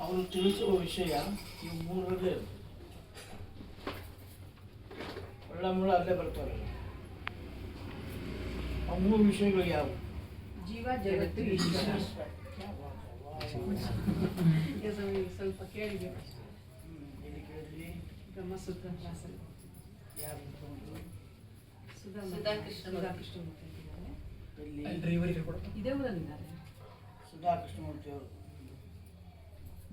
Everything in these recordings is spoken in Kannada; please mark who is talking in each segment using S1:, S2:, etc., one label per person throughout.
S1: ಅವರು ತಿಳಿಸುವ ವಿಷಯ ಈ ಮೂರರಲ್ಲೇ ಇರ್ತದೆ ಒಳ್ಳ ಮುಳ್ಳ ಅಲ್ಲೇ ಬರ್ತಾರೆ. ಆ ಮೂರು ವಿಷಯಗಳು ಯಾವುವು
S2: ಜೀವ ಜಗತ್ತು ಈಶ್ವರ ಸ್ವಲ್ಪ ಕೇಳಿದೆ ಬ್ರಹ್ಮಸೂತ್ರ ಕ್ಲಾಸಲ್ಲಿ
S1: ಯಾರು?
S2: ಸುಧಾ
S3: ಸುಧಾ ಕೃಷ್ಣಮೂರ್ತಿ.
S2: ಸುಧಾ ಕೃಷ್ಣಮೂರ್ತಿ ಅಂತಿದ್ದಾರೆ.
S1: ಎಲ್ಲಿ?
S4: ಡ್ರೈವರಿಗೆ ಕೊಡ
S2: ಇದೇ ಊರಲ್ಲಿದ್ದಾರೆ.
S1: ಸುಧಾ ಕೃಷ್ಣಮೂರ್ತಿ ಅವರು ಜೀವ ಜಗತ್ತು ಈಶ್ವರ
S4: ದೊಡ್ಡ ಲೋಟ
S5: ದೊಡ್ಡ ಲೋಟ ಕೊಡ್ಬಾರ್ದು
S4: ದೊಡ್ಡ ಲೋಟ ಕೊಡಲಾ? ಇದು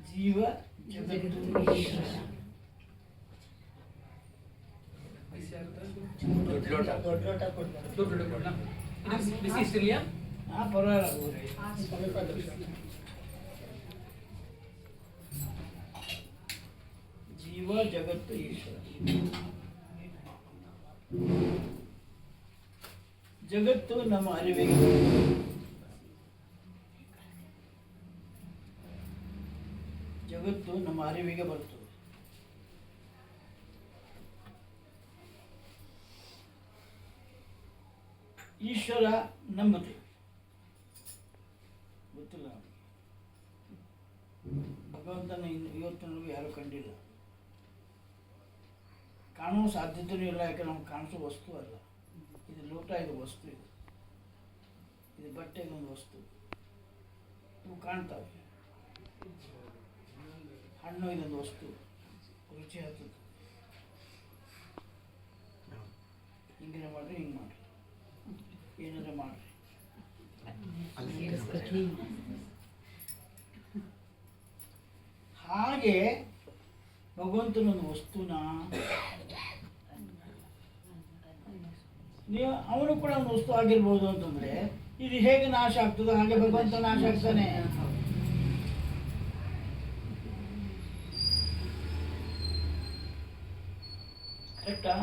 S4: ಬಿಸಿ ಇಷ್ಟಿರ್ಲಿಯಾ
S1: ಹಾ ಪರವಾಗಿಲ್ಲ
S2: ಆ
S5: ಸ್ವಲ್ಪ ದೊಡ್ಡ
S1: ಜೀವ ಜಗತ್ತು ಈಶ್ವರ ಜಗತ್ತು ನಮ್ಮ ಅರಿವಿಗೆ ಜಗತ್ತು ನಮ್ಮ ಅರಿವಿಗೆ ಬರುತ್ತದೆ ಈಶ್ವರ ನಂಬುತ್ತೇವೆ ಗೊತ್ತಿಲ್ಲ. ಭಗವಂತನ ಇನ್ನು ಇವತ್ತಿನವರೆಗೂ ಯಾರು ಕಂಡಿಲ್ಲ. ಕಾಣುವ ಸಾಧ್ಯತೆಯೂ ಇಲ್ಲ ಯಾಕೆ ನಮ್ಗೆ ಕಾಣಿಸೋ ವಸ್ತು ಅಲ್ಲ. ಇದು ಲೋಟ, ಇದು ವಸ್ತು ಇದು. ಇದು ಬಟ್ಟೆ ಇದೊಂದು ವಸ್ತು. ಇವು ಕಾಣ್ತಾವೆ. ಹಣ್ಣು ಇದೊಂದು ವಸ್ತು ರುಚಿ ಹತ್ತದ್ದು ಹಿಂಗೆ ಮಾಡ್ರಿ ಹಿಂಗೆ ಮಾಡ್ರಿ. ಏನಾದ್ರೆ ಮಾಡ್ರಿ. ಹಾಗೆ ಭಗವಂತನೊಂದು ವಸ್ತುನ ನೀವು ಅವನು ಕೂಡ ಒಂದು ವಸ್ತು ಆಗಿರ್ಬೋದು ಅಂತಂದ್ರೆ ಇದು ಹೇಗೆ ನಾಶ ಆಗ್ತದೋ ಹಾಗೆ ಭಗವಂತ ನಾಶ ಆಗ್ತಾನೆ. ಕರೆಕ್ಟಾ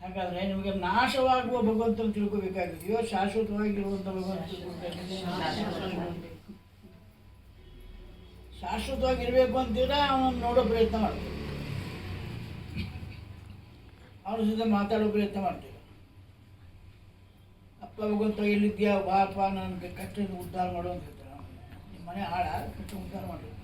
S1: ಹಾಗಾದ್ರೆ ನಿಮಗೆ ನಾಶವಾಗುವ ಭಗವಂತನ ತಿಳ್ಕೋಬೇಕಾಗಿದೆಯೋ ಶಾಶ್ವತವಾಗಿರುವಂತ ಭಗವಂತ ಶಾಶ್ವತವಾಗಿರಬೇಕು ಅಂತೀರಾ ಅವನನ್ನು ನೋಡೋ ಪ್ರಯತ್ನ ಮಾಡ್ತೀವಿ. ಅವನ ಜೊತೆ ಮಾತಾಡೋ ಪ್ರಯತ್ನ ಮಾಡ್ತೀವಿ. ಅಪ್ಪ ಭಗವಂತ ಎಲ್ಲಿದ್ಯಾ ಬಾಪ ನನ್ನ ಕಷ್ಟದಿಂದ ಉದ್ಧಾರ ಮಾಡು ಅಂತ ಹೇಳ್ತಾರೆ. ಅವ್ನು. ನಿಮ್ಮ ಮನೆ ಹಾಳ ಕಷ್ಟ ಉದ್ಧಾರ ಮಾಡಿ.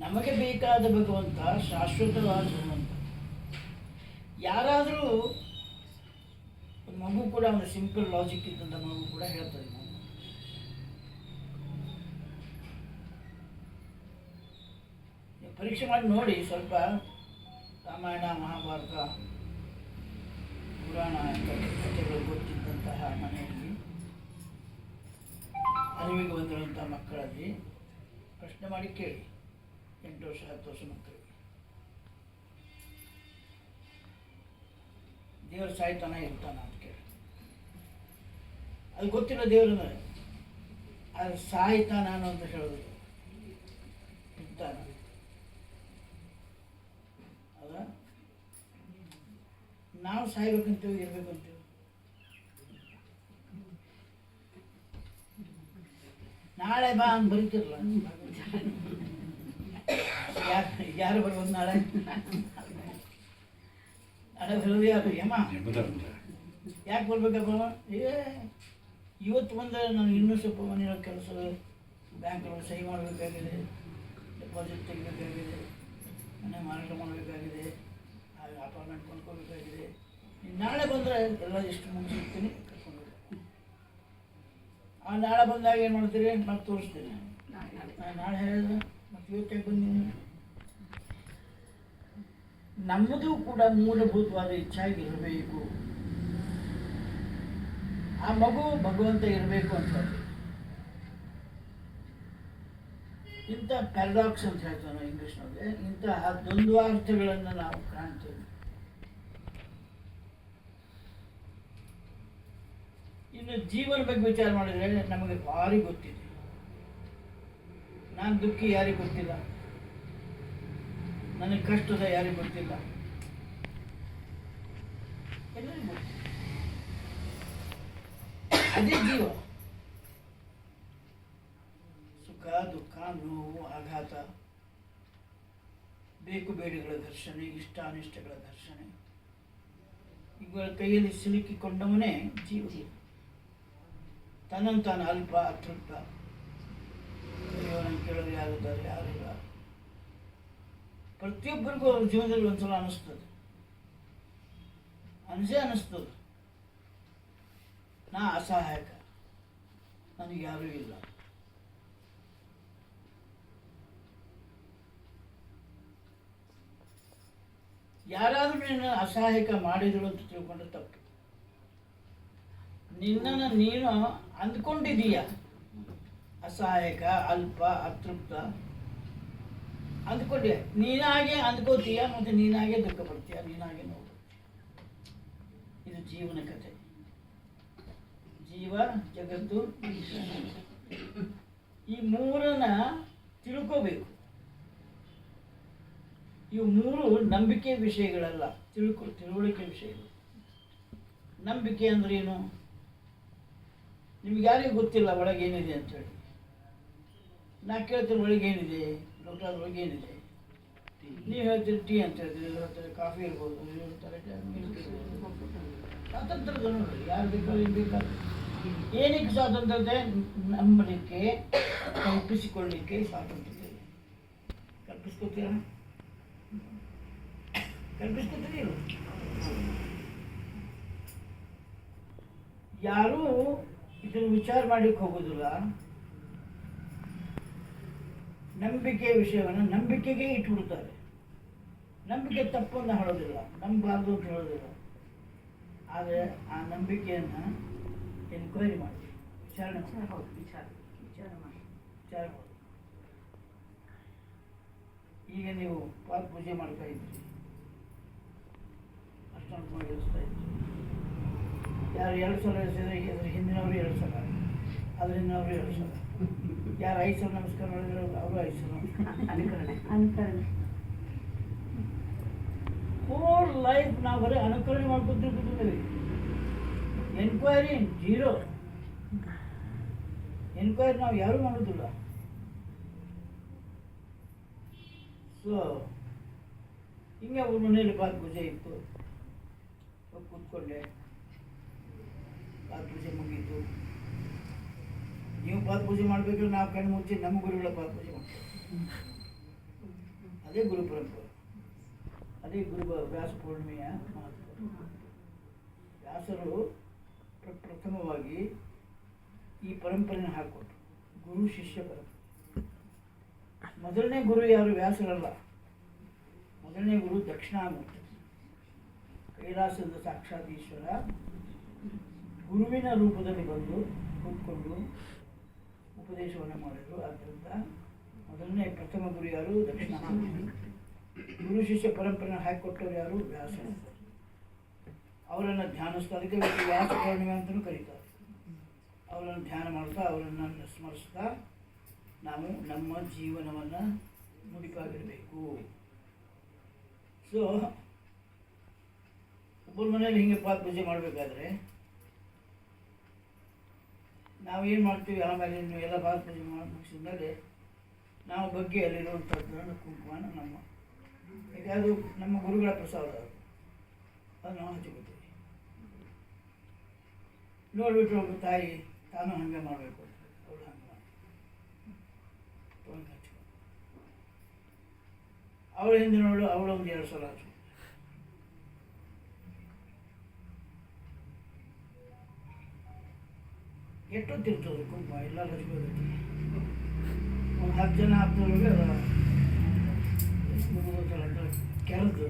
S1: ನಮಗೆ ಬೇಕಾದ ಭಗವಂತ ಶಾಶ್ವತವಾದ ಭಗವಂತ ಯಾರಾದರೂ ಮಗು ಕೂಡ ಒಂದು ಸಿಂಪಲ್ ಲಾಜಿಕ್ ಇದ್ದಂಥ ಮಗು ಕೂಡ. ನೀವು ಪರೀಕ್ಷೆ ಮಾಡಿ ನೋಡಿ ಸ್ವಲ್ಪ ರಾಮಾಯಣ, ಮಹಾಭಾರತ, ಪುರಾಣ ಅಂತ ಕಥೆಗಳು ಗೊತ್ತಿದ್ದಂತಹ ಮನೆಯಲ್ಲಿ, ಅರಿವಿಗೆ ಬಂದಿರುವಂಥ ಮಕ್ಕಳಲ್ಲಿ ಪ್ರಶ್ನೆ ಮಾಡಿ ಕೇಳಿ. ಎಂಟು ವರ್ಷ, ಹತ್ತು ವರ್ಷ ಮಕ್ಕಳಿಗೆ. ದೇವರು ಸಾಯ್ತಾನ ಇರ್ತಾನ ಅಂತ ಕೇಳಿ. ಅದು ಗೊತ್ತಿಲ್ಲ ಅಂದರೆ. ಅದು ಸಾಯ್ತಾನ ಅಂತ ಹೇಳೋದು. ಇರ್ತಾನ ಅದ ನಾವು ಸಾಯ್ಬೇಕಂತೀವಿ ಇರ್ಬೇಕಂತೀವಿ ನಾಳೆ ಬಾ ಅಂತ ಬರೀತಿರಲ್ಲ ಯಾರು ಯಾರು ಬರ್ಬೋದು ನಾಳೆ? ನಾಳೆ ಬರೋದು ಯಾರು ಯಾಕೆ ಬರ್ಬೇಕಪ್ಪ? ಏ, ಇವತ್ತು ಬಂದರೆ ನಾನು ಇನ್ನೂ ಸ್ವಲ್ಪ ಮನೆಯ ಕೆಲಸ ಬ್ಯಾಂಕಲ್ಲಿ ಸಹಿ ಮಾಡಬೇಕಾಗಿದೆ. ಡೆಪಾಸಿಟ್ ತೆಗಿಬೇಕಾಗಿದೆ. ಮನೆ ಮಾರಾಟ ಮಾಡಬೇಕಾಗಿದೆ. ಅಪಾರ್ಟ್ಮೆಂಟ್ ಕೊಂಡ್ಕೋಬೇಕಾಗಿದೆ ನಾಳೆ ಬಂದರೆ ಎಲ್ಲ ಎಷ್ಟು ಮುಗಿಸಿರ್ತೀನಿ ಆ ನಾಳೆ ಬಂದಾಗ ಏನು ಮಾಡ್ತೀರಿ? ಮತ್ತೆ ತೋರಿಸ್ತೀನಿ. ನಾಳೆ. ಹೇಳಿದ್ರೆ ಮತ್ತೆ ಇವತ್ತೇ ಬಂದೀನಿ. ನಮ್ಮದು ಕೂಡ ಮೂಲಭೂತವಾದ ಇಚ್ಛಾಗಿರಬೇಕು ಆ ಮಗು ಭಗವಂತ ಇರಬೇಕು ಅಂತ ಇಂಥ ಪ್ಯಾರಡಾಕ್ಸ್ ಅಂತ ಹೇಳ್ತಾನೆ ಇಂಗ್ಲೀಷ್ನಲ್ಲಿ ಇಂತಹ ದ್ವಂದ್ವಾರ್ಥಗಳನ್ನು ನಾವು ಕಾಣ್ತೇವೆ. ಇನ್ನು ಜೀವನ ಬಗ್ಗೆ ವಿಚಾರ ಮಾಡಿದರೆ ನಮಗೆ ಭಾರಿ ಗೊತ್ತಿದೆ. ನಾನು ದುಃಖಿ ಯಾರಿಗೆ ಗೊತ್ತಿಲ್ಲ. ನನಗೆ ಕಷ್ಟದ ಯಾರಿಗೆ ಗೊತ್ತಿಲ್ಲ. ಎಲ್ಲರಿಗೂ ಅದೇ ಜೀವ. ಸುಖ, ದುಃಖ, ನೋವು, ಆಘಾತ. ಬೇಕು ಬೇಡಿಗಳ ಘರ್ಷಣೆ ಇಷ್ಟ ಅನಿಷ್ಟಗಳ ಘರ್ಷಣೆ. ಇವುಗಳ ಕೈಯಲ್ಲಿ ಸಿಲುಕಿಕೊಂಡವನೇ ಜೀವ. ತನ್ನಂತಾನು ಅಲ್ಪ ಅತೃಪ್ತ. ಇವನನ್ನು ಕೇಳೋರು ಯಾರಿದ್ದಾರೆ ಯಾರಿಲ್ಲ. ಪ್ರತಿಯೊಬ್ಬರಿಗೂ ಅವ್ರ ಜೀವನದಲ್ಲಿ ಒಂದ್ಸಲ ಅನಿಸ್ತದೆ. ಅನಿಸೇ ಅನಿಸ್ತದೆ. ನಾ ಅಸಹಾಯಕ. ನನಗೆ ಯಾರೂ ಇಲ್ಲ. ಯಾರಾದರೂ ನಿನ್ನ ಅಸಹಾಯಕ ಮಾಡಿದಳು ಅಂತ ತಿಳ್ಕೊಂಡ್ರೆ ತಪ್ಪು. ನಿನ್ನನ್ನು ನೀನು ಅಂದ್ಕೊಂಡಿದೀಯ ಅಸಹಾಯಕ, ಅಲ್ಪ, ಅತೃಪ್ತ. ಅಂದ್ಕೊಂಡೆ ನೀನಾಗೆ ಅಂದ್ಕೋತೀಯ ಮತ್ತು ನೀನಾಗೆ ದುಃಖ ಪಡ್ತೀಯ ನೀನಾಗೆ ನೋವು. ಇದು ಜೀವನ ಕಥೆ. ಜೀವ, ಜಗತ್ತು, ಈ ಮೂರನ್ನ ತಿಳ್ಕೋಬೇಕು. ಇವು ಮೂರು ನಂಬಿಕೆ ವಿಷಯಗಳಲ್ಲ. ತಿಳ್ಕೊ, ತಿಳುವಳಿಕೆ ವಿಷಯಗಳು. ನಂಬಿಕೆ ಅಂದ್ರೆ ಏನು ನಿಮ್ಗೆ ಯಾರಿಗೂ ಗೊತ್ತಿಲ್ಲ ಒಳಗೆ ಏನಿದೆ ಅಂತೇಳಿ ನಾ ಕೇಳ್ತೀನಿ ಒಳಗೆ ಏನಿದೆ? ಡಾಕ್ಟರ್ ಒಳಗೆ ಏನಿದೆ? ನೀವು ಹೇಳ್ತೀರಿ ಟೀ ಅಂತ ಹೇಳ್ತೀರಿ ಹೇಳ್ತಾರೆ ಕಾಫಿ ಇರ್ಬೋದು ಸ್ವಾತಂತ್ರ್ಯದ ನೋಡ್ರಿ ಯಾರು ಬೇಕಾದ್ರೆ ಏನು ಏನಕ್ಕೆ ಏನಕ್ಕೆ ಸ್ವಾತಂತ್ರ್ಯತೆ? ನಂಬಲಿಕ್ಕೆ ಕಲ್ಪಿಸಿಕೊಳ್ಳಿಕ್ಕೆ ಸ್ವಾತಂತ್ರ್ಯ ಇದೆ ಕಲ್ಪಿಸ್ಕೊತೀರಾ ಕಲ್ಪಿಸ್ಕೊತೀರಿ ಯಾರೂ ಇದನ್ನು ವಿಚಾರ ಮಾಡಲಿಕ್ಕೆ ಹೋಗೋದಿಲ್ಲ. ನಂಬಿಕೆ ವಿಷಯವನ್ನು ನಂಬಿಕೆಗೆ ಇಟ್ಬಿಡ್ತಾರೆ ನಂಬಿಕೆ ತಪ್ಪನ್ನು ಹೇಳೋದಿಲ್ಲ. ನಂಬಬಾರ್ದು ಅಂತ ಹೇಳೋದಿಲ್ಲ. ಆದರೆ ಆ ನಂಬಿಕೆಯನ್ನು ಎನ್ಕ್ವೈರಿ ಮಾಡಿ. ವಿಚಾರಣೆ
S2: ಹೌದು ವಿಚಾರ. ವಿಚಾರ ಮಾಡಿ.
S1: ವಿಚಾರ ಮಾಡಿ. ಈಗ ನೀವು ಪಾದ ಪೂಜೆ ಮಾಡ್ತಾ ಇದ್ರಿ. ಅಷ್ಟೊಂದು ಮಾಡಿ ಎಳಿಸ್ತಾ ಇದ್ರಿ. ಯಾರು ಎರಡು ಸಲ ಎಳಿಸಿದ್ರೆ ಅದ್ರ ಹಿಂದಿನವರು ಎರಡು ಸಲ ಅದ್ರ ಹಿಂದಿನವರು ಎರಡು ಸಲ ಯಾರು ಐದು ಸಲ ನಮಸ್ಕಾರ ಮಾಡಿದ್ರೆ ಅವರು ಐದು ಸಲ
S2: ಅನುಕರಣೆ.
S3: ಅನುಕರಣೆ.
S1: ಹೋಲ್ ಲೈಫ್ ನಾವು ಬರೀ ಅನುಕರಣೆ ಮಾಡ್ಕೊತಿರ್ಬಿಟ್ಟಿದ್ದೀವಿ ಎನ್ಕ್ವೈರಿ ಜೀರೋ ಎನ್ಕ್ವೈರಿ ನಾವು ಯಾರೂ ಮಾಡೋದಿಲ್ಲ. ಸೊ ಹಿಂಗೆ ಅವ್ರ ಮನೇಲಿ ಪಾದ ಪೂಜೆ ಇತ್ತು. ಕೂತ್ಕೊಂಡೆ. ಪಾದ ಪೂಜೆ ಮುಗೀತು ನೀವು ಪಾದ ಪೂಜೆ ಮಾಡಬೇಕು ನಾವು ಕಣ್ಣು ಮುಚ್ಚಿ ನಮ್ಮ ಗುರುಗಳ ಪಾದ ಪೂಜೆ ಮಾಡ್ತೀವಿ. ಅದೇ ಗುರು ಪರಂಪರೆ. ಅದೇ ಗುರು ವ್ಯಾಸ ಪೂರ್ಣಿಮೆಯ ವ್ಯಾಸರು ಪ್ರ- ಪ್ರಥಮವಾಗಿ ಈ ಪರಂಪರೆನ ಹಾಕ್ಕೊಟ್ರು ಗುರು ಶಿಷ್ಯ ಪರಂಪರೆ. ಮೊದಲನೇ ಗುರು ಯಾರು? ವ್ಯಾಸರಲ್ಲ. ಮೊದಲನೇ ಗುರು ದಕ್ಷಿಣಾಮೂರ್ತಿ. ಕೈಲಾಸದ ಸಾಕ್ಷಾತ್ ಈಶ್ವರ ಗುರುವಿನ ರೂಪದಲ್ಲಿ ಬಂದು ಕೂತ್ಕೊಂಡು ಉಪದೇಶವನ್ನು ಮಾಡಿದರು. ಆದ್ದರಿಂದ ಮೊದಲನೇ ಪ್ರಥಮ ಗುರು ಯಾರು? ದಕ್ಷಿಣ ಗುರು ಶಿಷ್ಯ ಪರಂಪರೆನ ಹಾಕಿಕೊಟ್ಟವ್ರು ಯಾರು? ವ್ಯಾಸ. ಅವರನ್ನು ಧ್ಯಾನಿಸ್ತಾ, ಅದಕ್ಕೆ ವ್ಯಾಸ ಪೂರ್ಣಿಮೆ ಅಂತಲೂ ಕರೀತಾರೆ. ಅವರನ್ನು ಧ್ಯಾನ ಮಾಡ್ತಾ, ಅವರನ್ನು ಸ್ಮರಿಸ್ತಾ, ನಾವು ನಮ್ಮ ಜೀವನವನ್ನು ಮುಡಿಪಾಗಿರಬೇಕು ಸೊ ಒಬ್ಬರ ಮನೇಲಿ ಹಿಂಗೆ ಪಾದ ಪೂಜೆ ಮಾಡಬೇಕಾದ್ರೆ ನಾವೇನು ಮಾಡ್ತೀವಿ ಆಮೇಲೆ ಎಲ್ಲ ಭಾಗ ಪೂಜೆ ಮಾಡಿ ಮುಗಿಸಿದ್ಮೇಲೆ ನಾವು ಬಗ್ಗೆ ಅಲ್ಲಿರುವಂಥದ್ದು ಕುಂಕುಮನ ನಮ್ಮ ಯಾಕೆ ನಮ್ಮ ಗುರುಗಳ ಪ್ರಸಾದ ಅದು ನಾವು ಹಚ್ಕೋತೀವಿ. ನೋಡಿಬಿಟ್ಟು ಒಬ್ಬ ತಾಯಿ ತಾನು ಹಂಗೆ ಮಾಡಬೇಕು ಅವಳು ಹಂಗೆ ಮಾಡಿ ಅವಳ ಹಿಂದೆ ನೋಡು, ಅವಳು ಒಂದು ಎರಡು ಸಲ ಹಚ್ಕೊ ಎಷ್ಟೊತ್ತಿರ್ತದೆ ಕುಂಕುಮ ಎಲ್ಲ ಲಕ್ಷ್ಮೀ ಒಂದು ಹತ್ತು ಜನ ಅಂತ ಕೆರೆದು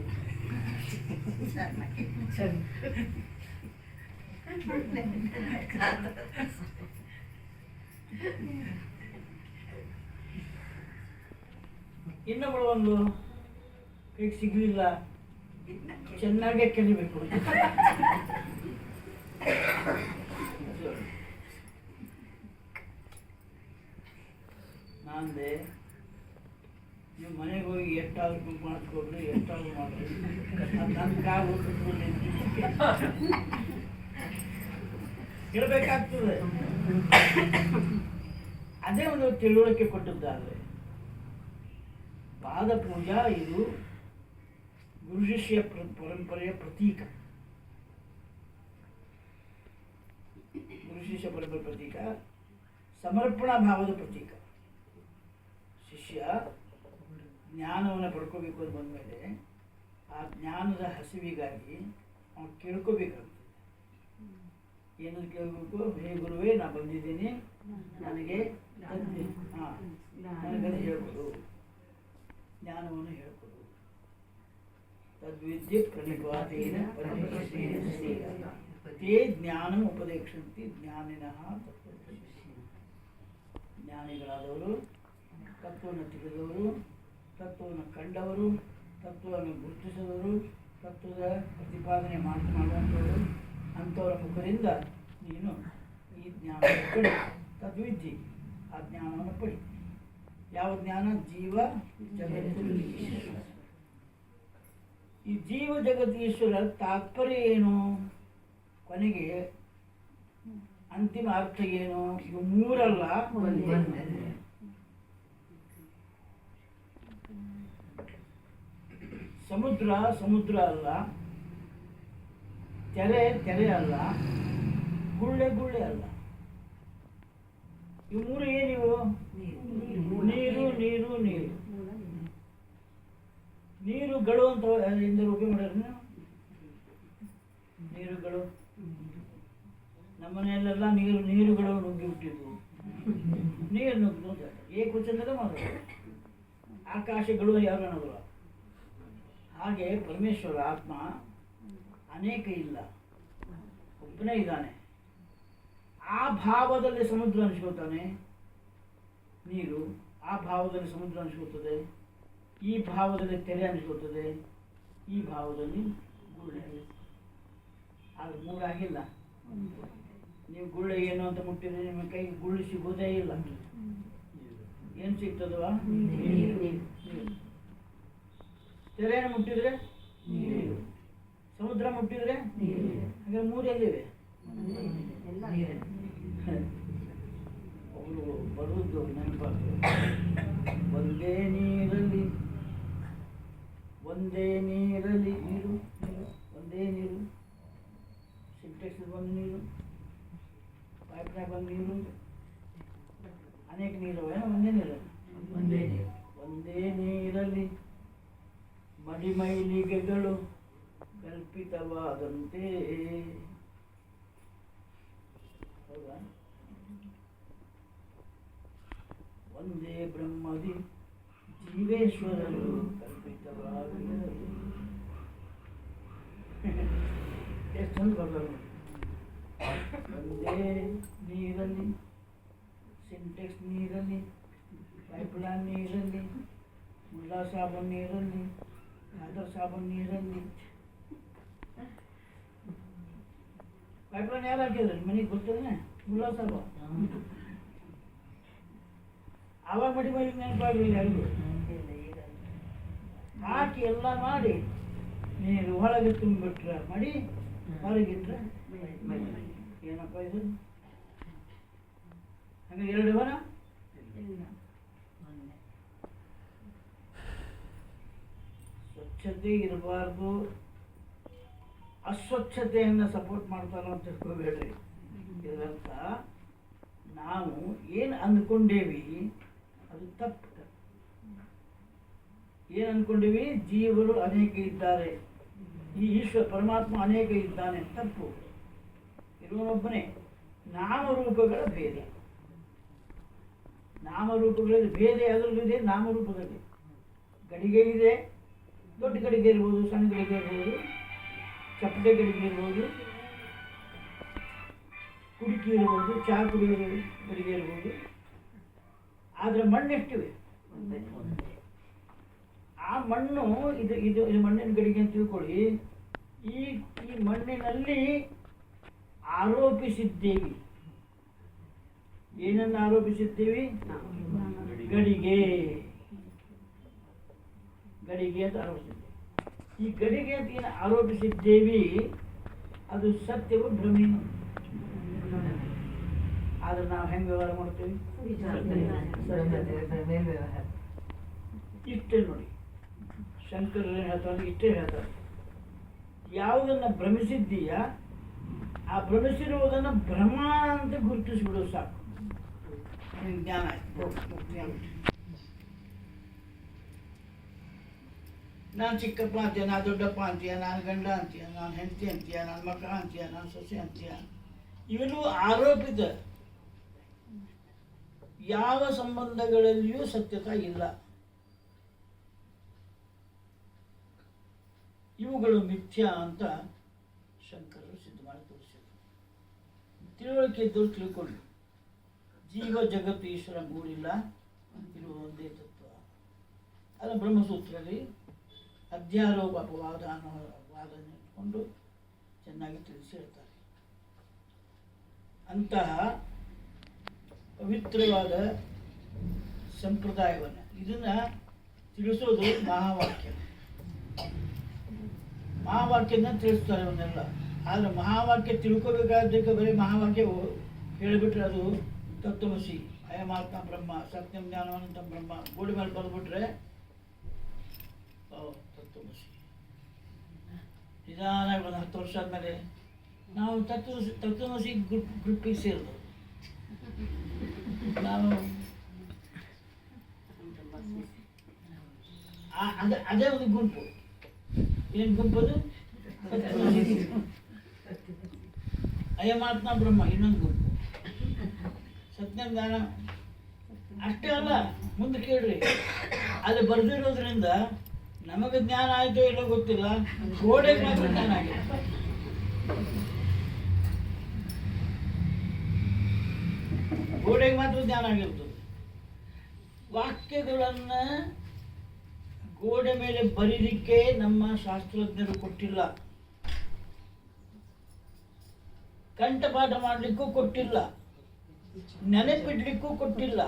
S1: ಇನ್ನೊಬ್ಬಳು ಒಂದು ಕೈಗೆ ಸಿಗಲಿಲ್ಲ. ಚೆನ್ನಾಗೇ ಕಲಿಬೇಕು. ನಾಂದೆ, ನೀವು ಮನೆಗೆ ಹೋಗಿ ಎಷ್ಟಾದ್ರೂ ಮಾಡಿಸ್ಕೊಡ್ರಿ, ಎಷ್ಟಾದ್ರೂ ಮಾಡ್ರಿ. ಅದ್ ನನ್ನ ಅದೇ ಒಂದು ತಿಳುವಳಿಕೆ ಕೊಟ್ಟಿದ್ದಾರೆ ಪಾದ ಪೂಜಾ ಇದು ಗುರು ಶಿಷ್ಯ ಪ್ರ- ಪರಂಪರೆಯ ಪ್ರತೀಕ. ಗುರು ಶಿಷ್ಯ ಪರಂಪರೆ ಪ್ರತೀಕ. ಸಮರ್ಪಣಾ ಭಾವದ ಪ್ರತೀಕ. ಶಿಷ್ಯ ಜ್ಞಾನವನ್ನು ಪಡ್ಕೋಬೇಕು ಅಂತ ಬಂದಮೇಲೆ ಆ ಜ್ಞಾನದ ಹಸಿವಿಗಾಗಿ ಅವ್ನು ಕೇಳ್ಕೋಬೇಕಾಗ್ತದೆ. ಏನನ್ನು ಕೇಳಬೇಕು? ಹೇ ಗುರುವೇ, ನಾ ಬಂದಿದ್ದೀನಿ. ನನಗೆ ಹಾಂ ನನಗದು ಹೇಳ್ಕೊಡು. ಜ್ಞಾನವನ್ನು ಹೇಳ್ಕೊಡು. ತದ್ವಿದ್ಯುತ್ ಕಣಿಪಾತೇನ ಪರಿಪಕ್ವೇನ ತೇ ಜ್ಞಾನ ಉಪದೇಶಂತಿ ಜ್ಞಾನಿನಃ. ಜ್ಞಾನಿಗಳಾದವರು ತತ್ವವನ್ನು ತಿಳಿದವರು ತತ್ವವನ್ನು ಕಂಡವರು ತತ್ವವನ್ನು ಗುರುತಿಸಿದವರು ತತ್ವದ ಪ್ರತಿಪಾದನೆ ಮಾಡಿ, ಮಾಡುವಂಥವರು ಅಂಥವರ ಮುಖದಿಂದ ನೀನು ಈ ಜ್ಞಾನವನ್ನು ಪಡಿ, ತದ್ವಿದ್ಯೆ. ಆ ಜ್ಞಾನವನ್ನು ಪಡಿ. ಯಾವ ಜ್ಞಾನ? ಜೀವ ಈ ಜೀವ ಜಗದೀಶ್ವರ ತಾತ್ಪರ್ಯ ಏನು? ಕೊನೆಗೆ ಅಂತಿಮ ಅರ್ಥ ಏನು? ಇವು ಮೂರಲ್ಲ ಒಂದೇ. ಸಮುದ್ರ ಸಮುದ್ರ ಅಲ್ಲ. ತೆರೆ ತೆರೆ ಅಲ್ಲ. ಗುಳ್ಳೆ ಗುಳ್ಳೆ ಅಲ್ಲ. ಇವು ಮೂರು ಏನಿವು? ನೀರು ನೀರು ನೀರು ನೀರುಗಳು ಅಂತ ರೂಪಿ ಮಾಡ್ಯಾರ ನೀವು? ನೀರುಗಳು ನಮ್ಮನೆಯಲ್ಲೆಲ್ಲ ನೀರು ನೀರುಗಳು ನುಗ್ಗಿ ಬಿಟ್ಟಿದ್ವು ನೀರು ನುಗ್ಗಿ ಏಕವಚನದಾಗ ಮಾಡೋದು ಆಕಾಶಗಳು ಯಾರು ಹಾಗೆ ಪರಮೇಶ್ವರ ಆತ್ಮ ಅನೇಕ ಇಲ್ಲ. ಒಬ್ಬನೇ ಇದ್ದಾನೆ. ಆ ಭಾವದಲ್ಲಿ ಸಮುದ್ರ ಅನಿಸ್ಕೊತಾನೆ ನೀರು ಆ ಭಾವದಲ್ಲಿ ಸಮುದ್ರ ಅನಿಸ್ಕೊತದೆ ಈ ಭಾವದಲ್ಲಿ ತೆರೆ ಅನಿಸ್ಕೊತದೆ ಈ ಭಾವದಲ್ಲಿ ಗುಳ್ಳೆ ಅದು ಮೂರಾಗಿಲ್ಲ ನೀವು ಗುಳ್ಳೆ ಏನು ಅಂತ ಮುಟ್ಟಿದ್ರೆ ನಿಮ್ಮ ಕೈಗೆ ಗುಳ್ಳೆ ಸಿಗೋದೇ ಇಲ್ಲ. ಏನು ಸಿಗ್ತದವ ನೀರು. ತೆರೆಯನ್ನು ಮುಟ್ಟಿದ್ರೆ ನೀರು. ಸಮುದ್ರ ಮುಟ್ಟಿದ್ರೆ ಹಾಗೆ ಮೂರೆಲ್ಲಿವೆ ಅವರು ಬರುವುದು ನೆನಪಾಗ್ತದೆ. ಒಂದೇ ನೀರಲ್ಲಿ ಒಂದೇ ನೀರಲ್ಲಿ ನೀರು ನೀರು, ಒಂದೇ ನೀರು. ಸಿಂಟೆಕ್ಸ್ ಬಂದು ನೀರು ಪೈಪ್ನಾಗ ಬಂದು ನೀರು ಅನೇಕ ನೀರು ಏನೋ ಒಂದೇ ನೀರು ಮಡಿಮೈಲಿಗೆಗಳು ಕಲ್ಪಿತವಾದಂತೆ. ಹೌದಾ? ಒಂದೇ ಬ್ರಹ್ಮದಿ ಜೀವೇಶ್ವರರು ಕಲ್ಪಿತವಾಗಿರಲಿ ಎಷ್ಟು ಚಂದ ಬರ್ತಾರೆ ಒಂದೇ ನೀರಲ್ಲಿ, ಸಿಂಟೆಕ್ಸ್ ನೀರಲ್ಲಿ, ಪೈಪ್ಲೈನ್ ನೀರಲ್ಲಿ ಮುಲ್ಲಾ ಸಾಬನ್ ನೀರಲ್ಲಿ ಖಾದರ್ ಸಾಬೂನು ನೀರಲ್ಲಿ ಪೈಪ್ಲೈನ್ ಯಾರು ಹಾಕಿದ್ರಿ? ಮನೆಗೆ ಗೊತ್ತಿಲ್ಲ ಮುಲ್ಲಾ ಸಾಬ ಆವಾಗ ಮಡಿ ಮಡಿ ನೆನಪಾಗಲಿಲ್ಲ ಯಾರಿಗೂ. ಹಾಕಿ ಎಲ್ಲ ಮಾಡಿ ನೀರು ಒಳಗೆ ತುಂಬಿಟ್ರೆ ಮಡಿ ಹೊರಗಿಟ್ರ ಏನಪ್ಪ ಇದು? ಹಂಗೆ ಎರಡು ವರ ಸ್ವಚ್ಛತೆ ಇರಬಾರ್ದು, ಅಸ್ವಚ್ಛತೆಯನ್ನು ಸಪೋರ್ಟ್ ಮಾಡ್ತಾರೋ ಅಂತ ತಿಳ್ಕೊಬೇಡ್ರಿ. ಇದರರ್ಥ ನಾವು ಏನು ಅಂದ್ಕೊಂಡೇವಿ ಅದು ತಪ್ಪು. ಏನು ಅಂದ್ಕೊಂಡೇವಿ ಜೀವರು ಅನೇಕ ಇದ್ದಾರೆ. ಈ ಈಶ್ವರ ಪರಮಾತ್ಮ ಅನೇಕ ಇದ್ದಾನೆ ತಪ್ಪು. ಇರುವನೊಬ್ಬನೇ ನಾಮರೂಪಗಳ ಭೇದ. ನಾಮರೂಪಗಳಲ್ಲಿ ಭೇದ ಯಾವುದ್ರಲ್ಲಿದೆ ನಾಮರೂಪದಲ್ಲಿ. ಗಡಿಗೆ ಇದೆ ದೊಡ್ಡ ಗಡಿಗೆ ಇರ್ಬೋದು ಸಣ್ಣ ಗಡಿಗೆ ಇರ್ಬೋದು ಚಪ್ಪಟೆ ಗಡಿಗೆ ಇರ್ಬೋದು ಕುಡಿಕೆ ಇರ್ಬೋದು ಚಹಾ ಕುಡಿಯೋ ಗಡಿಗೆ ಇರ್ಬೋದು. ಆದರೆ ಮಣ್ಣೆಷ್ಟಿವೆ? ಆ ಮಣ್ಣು ಇದು ಇದು ಇದು ಮಣ್ಣಿನ ಗಡಿಗೆ ಅಂತ ತಿಳ್ಕೊಳ್ಳಿ. ಈ ಈ ಮಣ್ಣಿನಲ್ಲಿ ಆರೋಪಿಸಿದ್ದೇವೆ. ಏನನ್ನು ಆರೋಪಿಸಿದ್ದೇವೆ? ಗಡಿಗೆ. ಗಡಿಗೆ ಅಂತ ಆರೋಪಿಸಿದ್ದೆ. ಈ ಗಡಿಗೆ ಅಂತ ಏನು ಆರೋಪಿಸಿದ್ದೇವೆ ಅದು ಸತ್ಯವು ಭ್ರಮೆ ಆದ್ರೆ ನಾವು ಹೆಂಗೆ ವ್ಯವಹಾರ ಮಾಡ್ತೇವೆ? ಇಷ್ಟೇ ನೋಡಿ. ಶಂಕರರು ಹೇಳ್ತಾರೆ ಇಷ್ಟೇ ಹೇಳ್ತಾರೆ ಯಾವುದನ್ನು ಭ್ರಮಿಸಿದ್ದೀಯ ಆ ಭ್ರಮಿಸಿರುವುದನ್ನು ಭ್ರಮ ಅಂತ ಗುರುತಿಸಿಬಿಡೋದು ಸಾಕು. ಜ್ಞಾನ ಆಯ್ತು ಹೋಗು, ಮುಕ್ತಿ ಆಗ್ಬಿಟ್ಟು. ನಾನು ಚಿಕ್ಕಪ್ಪ ಅಂತೀಯ ನಾನು ದೊಡ್ಡಪ್ಪ ಅಂತೀಯ ನಾನು ಗಂಡ ಅಂತೀಯ ನಾನು ಹೆಂಡತಿ ಅಂತೀಯ ನಾನು ಮಕ್ಕಳ ಅಂತೀಯ ನಾನು ಸೊಸೆ ಅಂತೀಯ ಇವೆಲ್ಲವೂ ಆರೋಪಿತ. ಯಾವ ಸಂಬಂಧಗಳಲ್ಲಿಯೂ ಸತ್ಯತೆ ಇಲ್ಲ. ಇವುಗಳು ಮಿಥ್ಯ ಅಂತ ಶಂಕರರು ಸಿದ್ಧ ಮಾಡಿ ತೋರಿಸಿದರು. ತಿಳುವಳಿಕೆ ಇದ್ದವರು ತಿಳ್ಕೊಳ್ಳಿ. ಜೀವ ಜಗತ್ತು ಈಶ್ವರ ಮೂರಿಲ್ಲ ಇರುವ ಒಂದೇ ತತ್ವ. ಅದು ಬ್ರಹ್ಮಸೂತ್ರದಲ್ಲಿ ಅಧ್ಯಾರೋಪ ಅಪವಾದ ಅನ್ನೋ ಇಟ್ಕೊಂಡು ಚೆನ್ನಾಗಿ ತಿಳಿಸಿ ಹೇಳ್ತಾರೆ. ಅಂತಹ ಪವಿತ್ರವಾದ ಸಂಪ್ರದಾಯವನ್ನು ಇದನ್ನ ತಿಳಿಸೋದು ಮಹಾವಾಕ್ಯ. ಮಹಾವಾಕ್ಯನ ತಿಳಿಸ್ತಾರೆ ಅವನ್ನೆಲ್ಲ. ಆದರೆ ಮಹಾವಾಕ್ಯ ತಿಳ್ಕೊಬೇಕಾದ್ದಕ್ಕೆ ಬರೀ ಮಹಾವಾಕ್ಯ ಹೇಳಿಬಿಟ್ರೆ ಅದು ತತ್ವಮಸಿ. ಅಯಮಾತ್ಮ ಬ್ರಹ್ಮ, ಸತ್ಯಂ ಜ್ಞಾನವಂತ ಬ್ರಹ್ಮ, ಗೋಡಿ ಮೇಲೆ ಬರೆದ್ಬಿಟ್ರೆ ಓ, ತತ್ವಮಸಿ ನಿಧಾನಾಗಿ ಒಂದು ಹತ್ತು ವರ್ಷ ಆದಮೇಲೆ ನಾವು ತತ್ವ ತತ್ವಮಸಿ ಗ್ರೂಪ್ ಗ್ರೂಪಿಗೆ ಸೇರಿದ್ರು ನಾವು ಅದೇ ಅದೇ ಒಂದು ಗುಂಪು ಏನು ಗುಂಪು ಅದು. ಅಯಮಾತ್ಮ ಬ್ರಹ್ಮ, ಇನ್ನೊಂದು ಗುಂಪು ಸತ್ಯಜ್ಞಾನ ಅಷ್ಟೇ ಅಲ್ಲ, ಮುಂದೆ ಕೇಳ್ರಿ. ಅಲ್ಲಿ ಬರ್ದಿರೋದ್ರಿಂದ ನಮಗೆ ಜ್ಞಾನ ಆಯಿತು ಇಲ್ಲೋ ಗೊತ್ತಿಲ್ಲ. ಗೋಡೆಗೆ ಮಾತ್ರ ಜ್ಞಾನ ಆಗಿದೆ. ಗೋಡೆಗೆ ಮಾತ್ರ ಜ್ಞಾನ ಆಗಿರ್ತದೆ. ವಾಕ್ಯಗಳನ್ನ ಗೋಡೆ ಮೇಲೆ ಬರೀಲಿಕ್ಕೆ ನಮ್ಮ ಶಾಸ್ತ್ರಜ್ಞರು ಕೊಟ್ಟಿಲ್ಲ. ಕಂಠಪಾಠ ಮಾಡಲಿಕ್ಕೂ ಕೊಟ್ಟಿಲ್ಲ. ನೆನಪಿಡ್ಲಿಕ್ಕೂ ಕೊಟ್ಟಿಲ್ಲ.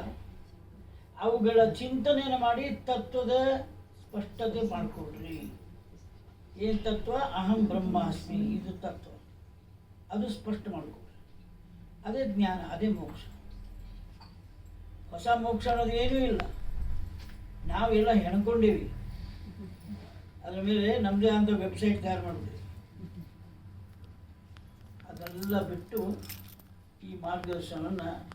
S1: ಅವುಗಳ ಚಿಂತನೆಯನ್ನು ಮಾಡಿ ತತ್ವದ ಸ್ಪಷ್ಟತೆ ಮಾಡಿಕೊಡ್ರಿ. ಏನು ತತ್ವ? ಅಹಂ ಬ್ರಹ್ಮಾಸ್ಮಿ. ಇದು ತತ್ವ. ಅದು ಸ್ಪಷ್ಟ ಮಾಡಿಕೊಡ್ರಿ. ಅದೇ ಜ್ಞಾನ, ಅದೇ ಮೋಕ್ಷ. ಹೊಸ ಮೋಕ್ಷ ಅನ್ನೋದು ಏನೂ ಇಲ್ಲ. ನಾವೆಲ್ಲ ಹೆಣ್ಕೊಂಡೀವಿ. ಅದ್ರ ಮೇಲೆ ನಮ್ಮದೇ ಅಂತ ವೆಬ್ಸೈಟ್ ತಯಾರು ಮಾಡಿದ್ವಿ. ಅದೆಲ್ಲ ಬಿಟ್ಟು ಈ ಮಾರ್ಗದರ್ಶನವನ್ನು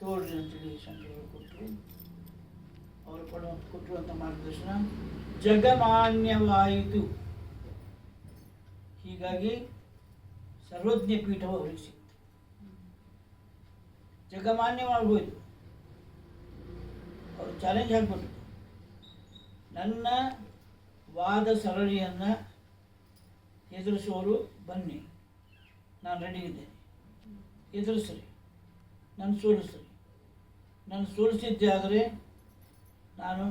S1: ತೋಡ್ರಿ ಅಂತೇಳಿ ಶಂಕರರು ಕೊಟ್ಟರು ಅವರು ಕೊಡುವ ಕೊಟ್ಟಿರುವಂಥ ಮಾರ್ಗದರ್ಶನ ಜಗಮಾನ್ಯವಾಯಿತು. ಹೀಗಾಗಿ ಸರ್ವಜ್ಞ ಪೀಠವು ಅವರಿಗೆ ಸಿಕ್ತು ಜಗಮಾನ್ಯವಾಗೋಯ್ತು ಅವರು ಚಾಲೆಂಜ್ ಹಾಕ್ಬಿಟ್ರು ನನ್ನ ವಾದ ಸರಣಿಯನ್ನು ಎದುರಿಸುವವರು ಬನ್ನಿ. ನಾನು ರೆಡಿ ಇದ್ದೇನೆ. ಎದುರಿಸ್ರಿ. ನಾನು ಸೋಲಿಸ್ರಿ. ನಾನು ಸೋಲಿಸಿದ್ದೆ ಆದರೆ ನಾನು?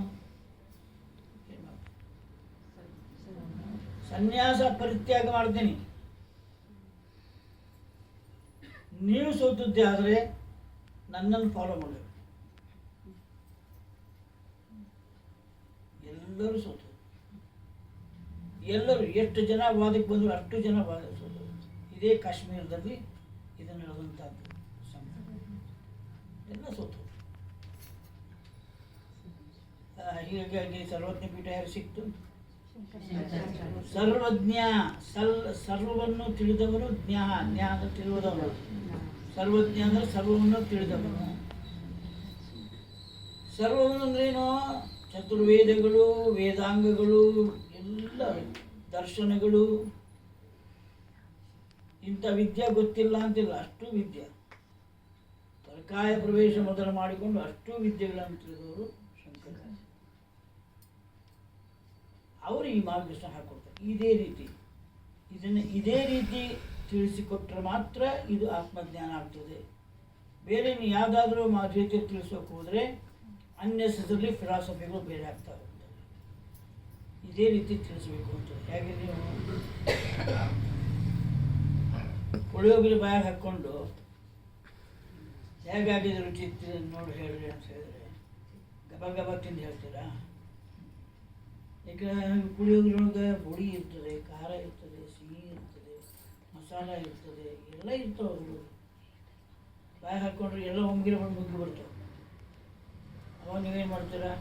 S1: ಸನ್ಯಾಸ ಪರಿತ್ಯಾಗ ಮಾಡ್ತೀನಿ ನೀವು ಸೋತದ್ದೇ ಆದರೆ ನನ್ನನ್ನು ಫಾಲೋ ಮಾಡಬೇಕು ಎಲ್ಲರೂ ಸೋತು ಎಲ್ಲರೂ ಎಷ್ಟು ಜನ ವಾದಕ್ಕೆ ಬಂದರು ಅಷ್ಟು ಜನ ವಾದ ಸೋತು ಇದೇ ಕಾಶ್ಮೀರದಲ್ಲಿ ಇದನ್ನು ನಡೆದಂಥದ್ದು. ಎಲ್ಲ ಸೋತರು ಆ, ಹೀಗಾಗಿ ಸರ್ವಜ್ಞ ಪೀಠ ಯಾರು ಸಿಕ್ತು ಸರ್ವಜ್ಞ ಸಲ್ ಸರ್ವವನ್ನು ತಿಳಿದವರು ಜ್ಞಾ ಜ್ಞಾನ ತಿಳಿದವರು. ಸರ್ವಜ್ಞ ಅಂದ್ರೆ ಸರ್ವವನ್ನು ತಿಳಿದವನು ಸರ್ವವನ್ನು ಅಂದ್ರೇನು ಚತುರ್ವೇದಗಳು ವೇದಾಂಗಗಳು ಎಲ್ಲ ದರ್ಶನಗಳು. ಇಂಥ ವಿದ್ಯೆ ಗೊತ್ತಿಲ್ಲ ಅಂತಿಲ್ಲ ಅಷ್ಟು ವಿದ್ಯೆ. ತರಕಾಯ ಪ್ರವೇಶ ಮೊದಲು ಮಾಡಿಕೊಂಡು ಅಷ್ಟು ವಿದ್ಯೆಗಳನ್ನು ತಿಳಿದವರು. ಅವರು ಈ ಮಾರ್ಗದರ್ಶನ ಹಾಕೊಡ್ತಾರೆ. ಇದೇ ರೀತಿ. ಇದನ್ನು ಇದೇ ರೀತಿ ತಿಳಿಸಿಕೊಟ್ರೆ ಮಾತ್ರ ಇದು ಆತ್ಮಜ್ಞಾನ ಆಗ್ತದೆ. ಬೇರೆ ನೀವು ಯಾವುದಾದ್ರೂ ಮಾ ರೀತಿಯಲ್ಲಿ ತಿಳಿಸೋಕೆ ಹೋದರೆ ಅನ್ನೆಸೆಸರಿ ಫಿಲಾಸಫಿಗಳು ಬೇರೆ ಆಗ್ತಾ ಹೋಗ್ತವೆ. ಇದೇ ರೀತಿ ತಿಳಿಸ್ಬೇಕು ಅಂತ ಹೇಗೆ ನೀವು ಪುಳಿಯೋಗರೆ ಬಾಯಾಗ ಹಾಕ್ಕೊಂಡು ಹೇಗಾಗಿದ್ರು ರುಚಿ ನೋಡಿ ಹೇಳ್ರಿ ಅಂತ ಹೇಳಿದ್ರೆ ಗಬ ಗಬ ತಿಂದು ಹೇಳ್ತೀರಾ? ಈಗ ಪುಳಿಯೋಗರೊಳಗೆ ಹುಳಿ ಇರ್ತದೆ, ಖಾರ ಇರ್ತದೆ, ಸಿಹಿ ಇರ್ತದೆ, ಮಸಾಲ ಇರ್ತದೆ, ಎಲ್ಲ ಇರ್ತವೆ ಅವರು ಬಾಯಿ ಹಾಕ್ಕೊಂಡ್ರೆ ಎಲ್ಲ ಒಮ್ಗಿರ ಬಂದು ಮುಗ್ಗಿ ಬರ್ತವೆ ಅವಾಗ ನೀವೇನು ಮಾಡ್ತೀರಾ?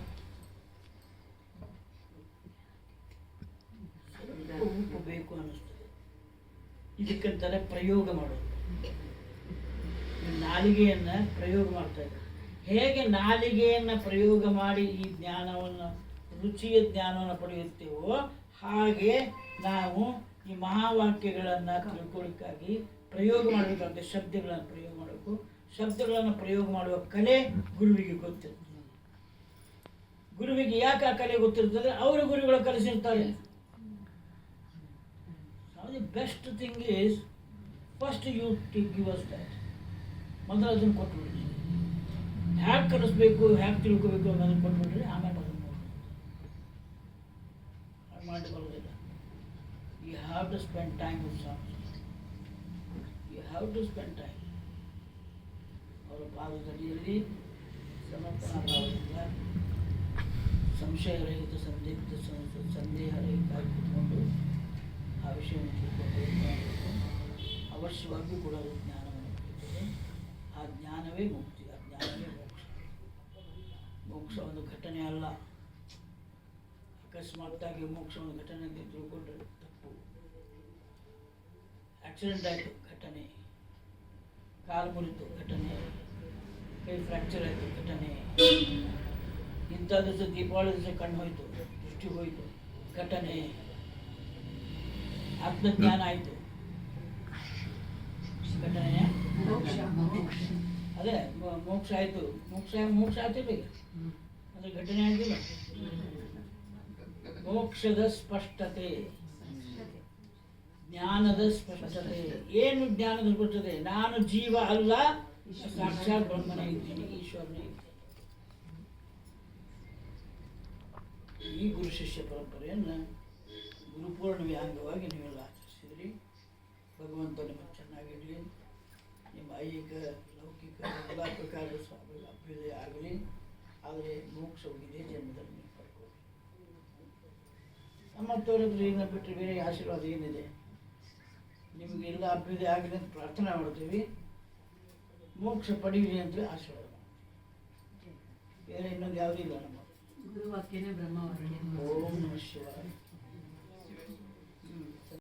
S1: ಉಪ್ಪು ಬೇಕು ಅನ್ನಿಸ್ತದೆ. ಇದಕ್ಕಂತಾರೆ ಪ್ರಯೋಗ ಮಾಡೋದು. ನಾಲಿಗೆಯನ್ನು ಪ್ರಯೋಗ ಮಾಡ್ತಾ ಇದ್ದಾರೆ. ಹೇಗೆ ನಾಲಿಗೆಯನ್ನು ಪ್ರಯೋಗ ಮಾಡಿ ಈ ಜ್ಞಾನವನ್ನು ರುಚಿಯ ಜ್ಞಾನವನ್ನು ಪಡೆಯುತ್ತೇವೋ, ಹಾಗೆ ನಾವು ಈ ಮಹಾವಾಕ್ಯಗಳನ್ನು ತಿಳ್ಕೊಳ್ಳಿಕ್ಕಾಗಿ ಪ್ರಯೋಗ ಮಾಡಬೇಕಾಗುತ್ತೆ ಶಬ್ದಗಳನ್ನು ಪ್ರಯೋಗ ಮಾಡಬೇಕು. ಶಬ್ದಗಳನ್ನು ಪ್ರಯೋಗ ಮಾಡುವ ಕಲೆ ಗುರುವಿಗೆ ಗೊತ್ತಿರ್ತದೆ. ಗುರುವಿಗೆ ಯಾಕೆ ಆ ಕಲೆ ಗೊತ್ತಿರ್ತದೆ? ಅವರು ಗುರುಗಳು ಕಲಿಸಿರ್ತಾರೆ the best thing is first you to give us that ಮೊದಲು ಅದನ್ನು ಕೊಟ್ಬಿಡ್ರಿ ಹ್ಯಾಕ್ ಕಲಿಸ್ಬೇಕು ಹ್ಯಾಕ್ ತಿಳ್ಕೋಬೇಕು ಅನ್ನೋದನ್ನು ಕೊಟ್ಬಿಡ್ರಿ ಆಮೇಲೆ ಅದನ್ನು ನೋಡಿ ಹಾಗೆ ಮಾಡಿ ಬರೋದಿಲ್ಲ you have to spend time with songs you have to spend time ಅವರ ಪಾದದಡಿಯಲ್ಲಿ ಸಮರ್ಪಣಾ ಭಾವದಿಂದ ಸಂಶಯರಹಿತ, ಸಂದಿಗ್ಧ ಸಂದೇಹ ರಹಿತ ಕೂತ್ಕೊಂಡು ಆ ವಿಷಯವನ್ನು ತಿಳ್ಕೊಂಡು ಅವಶ್ಯವಾಗಿಯೂ ಕೂಡ ಅದು ಜ್ಞಾನವನ್ನು ಆ ಜ್ಞಾನವೇ ಮುಕ್ತಿ ಆ ಜ್ಞಾನವೇ ಮೋಕ್ಷ. ಮೋಕ್ಷ ಒಂದು ಘಟನೆ ಅಲ್ಲ. ಅಕಸ್ಮಾತ್ತಾಗಿ ಮೋಕ್ಷ ಒಂದು ಘಟನೆ ಅಂತ ತಿಳ್ಕೊಂಡ್ರೆ ತಪ್ಪು. ಆಕ್ಸಿಡೆಂಟ್ ಆಯಿತು ಘಟನೆ. ಕಾಲು ಮುರಿತು ಘಟನೆ. ಕೈ ಫ್ರ್ಯಾಕ್ಚರ್ ಆಯಿತು ಘಟನೆ. ಇಂಥ ದಿವಸ ದೀಪಾವಳಿ ದಿವಸ ಕಣ್ಣು ಹೋಯಿತು ದೃಷ್ಟಿ ಹೋಯಿತು ಘಟನೆ. ಆತ್ಮಜ್ಞಾನ ಆಯಿತು. ಘಟನೆ ಅದೇ ಮೋಕ್ಷ ಆಯಿತು. ಮೋಕ್ಷ ಮೋಕ್ಷ ಆಯ್ತಿಲ್ಲ ಈಗ ಅದು ಘಟನೆ ಆಗಿಲ್ಲ ಮೋಕ್ಷದ ಸ್ಪಷ್ಟತೆ. ಜ್ಞಾನದ ಸ್ಪಷ್ಟತೆ. ಏನು ಜ್ಞಾನದ ಸ್ಪಷ್ಟತೆ? ನಾನು ಜೀವ ಅಲ್ಲ ಸಾಕ್ಷಾತ್ ಬ್ರಹ್ಮನೇ ಇದ್ದೀನಿ ಈಶ್ವರನೇ ಇದ್ದೀನಿ. ಈ ಗುರು ಶಿಷ್ಯ ಪರಂಪರೆಯನ್ನು ಗುರುಪೂರ್ಣ ಅಂಗವಾಗಿ ನೀವೆಲ್ಲ ಆಚರಿಸಿದ್ರಿ. ಭಗವಂತ ನಿಮಗೆ ಚೆನ್ನಾಗಿರಲಿ ನಿಮ್ಮ ಐಹಿಕ ಲೌಕಿಕ ಎಲ್ಲ ಪ್ರಕಾರದ ಸ್ವಾಮಿ ಅಭ್ಯುದಯ ಆಗಲಿ. ಆದರೆ ಮೋಕ್ಷವು ಹೋಗಿದೆ ಜನ್ಮದಲ್ಲಿ. ನಮ್ಮ ತೋರಿದ್ರೆ ಏನ ಬಿಟ್ಟರೆ ಬೇರೆ ಆಶೀರ್ವಾದ ಏನಿದೆ? ನಿಮಗೆ ಎಲ್ಲ ಅಭ್ಯುದಯ ಆಗಲಿ ಅಂತ ಪ್ರಾರ್ಥನೆ ಮಾಡ್ತೀವಿ. ಮೋಕ್ಷ ಪಡೀಲಿ ಅಂತ ಆಶೀರ್ವಾದ ಬೇರೆ ಇನ್ನೊಂದು ಯಾವುದೂ ಇಲ್ಲ ನಮ್ಮ ಓಂ ನಮಃ ಶಿವಾಯ.